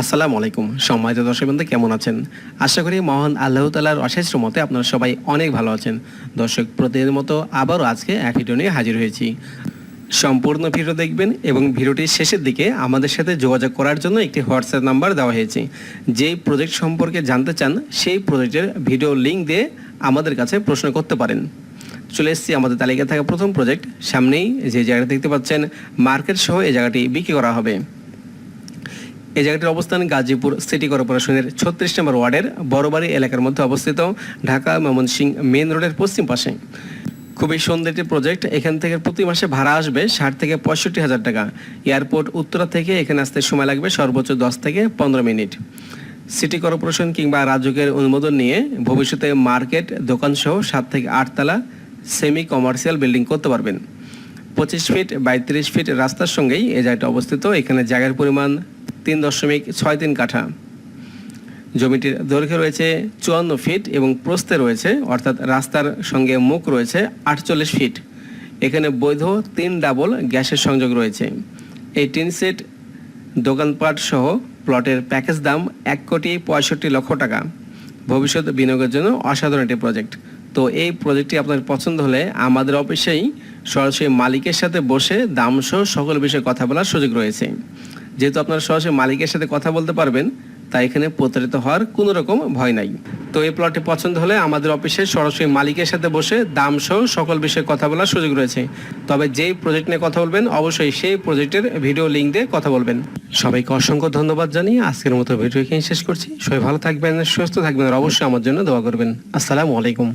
আসসালামু আলাইকুম। সম্মানিত দর্শক বন্ধু কেমন আছেন? আশা করি মহান আল্লাহ তালার অশেষ মতে আপনারা সবাই অনেক ভালো আছেন। দর্শক, প্রতিদিনের মতো আবারও আজকে এক ভিডিও নিয়ে হাজির হয়েছি। সম্পূর্ণ ভিডিও দেখবেন এবং ভিডিওটির শেষের দিকে আমাদের সাথে যোগাযোগ করার জন্য একটি হোয়াটসঅ্যাপ নাম্বার দেওয়া হয়েছে। যেই প্রজেক্ট সম্পর্কে জানতে চান, সেই প্রজেক্টের ভিডিও লিঙ্ক দিয়ে আমাদের কাছে প্রশ্ন করতে পারেন। চলে এসেছি আমাদের তালিকায় থাকা প্রথম প্রজেক্ট। সামনেই যে জায়গাটা দেখতে পাচ্ছেন মার্কেট সহ এই জায়গাটি বিক্রি করা হবে। এই জায়গাটির অবস্থান গাজীপুর সিটি কর্পোরেশনের ছত্রিশ নম্বর ওয়ার্ডের বড়বাড়ি এলাকার মধ্যে অবস্থিত ঢাকা ময়মনসিংহ মেন রোডের পশ্চিম পাশে। খুবই সুন্দর একটি প্রজেক্ট। এখান থেকে প্রতি মাসে ভাড়া আসবে ষাট থেকে পঁয়ষট্টি হাজার টাকা। এয়ারপোর্ট উত্তরা থেকে এখানে আসতে সময় লাগবে সর্বোচ্চ দশ থেকে পনেরো মিনিট। সিটি কর্পোরেশন কিংবা রাজুকের অনুমোদন নিয়ে ভবিষ্যতে মার্কেট, দোকানসহ সাত থেকে আটতলা সেমি কমার্শিয়াল বিল্ডিং করতে পারবেন। পঁচিশ ফিট বাইত্রিশ ফিট রাস্তার সঙ্গেই এই জায়গাটা অবস্থিত। এখানে জায়গার পরিমাণ তিন দশমিক ছয় তিন কাঠা। জমিটির দৈর্ঘ্য রয়েছে চুয়ান্ন ফিট এবং প্রস্থে রয়েছে, অর্থাৎ রাস্তার সঙ্গে মুখ রয়েছে আটচল্লিশ ফিট। এখানে বৈধ তিন ডাবল গ্যাসের সংযোগ রয়েছে। এই টিন সেট, দোকানপাট সহ প্লটের প্যাকেজ দাম এক কোটি পঁয়ষট্টি লক্ষ টাকা। ভবিষ্যৎ বিনিয়োগের জন্য অসাধারণ একটি প্রজেক্ট। তো এই প্রজেক্টটি আপনার পছন্দ হলে আমাদের অফিসেই সরাসরি মালিকের সাথে বসে দাম সহ সকল বিষয়ে কথা বলার সুযোগ রয়েছে। যেহেতু আপনারা সরাসরি মালিকের সাথে কথা বলতে পারবেন, তাই এখানে প্রতারিত হওয়ার কোনো রকম ভয় নাই। তো এই প্লটটি পছন্দ হলে আমাদের অফিসে সরাসরি মালিকের সাথে বসে দাম সহ সকল বিষয়ে কথা বলার সুযোগ রয়েছে। তবে যেই প্রজেক্ট নিয়ে কথা বলবেন, অবশ্যই সেই প্রজেক্টের ভিডিও লিঙ্ক দিয়ে কথা বলবেন। সবাইকে অসংখ্য ধন্যবাদ জানিয়ে আজকের মতো ভিডিও এখানে শেষ করছি। সবাই ভালো থাকবেন, সুস্থ থাকবেন, আর অবশ্যই আমার জন্য দোয়া করবেন। আসসালামু আলাইকুম।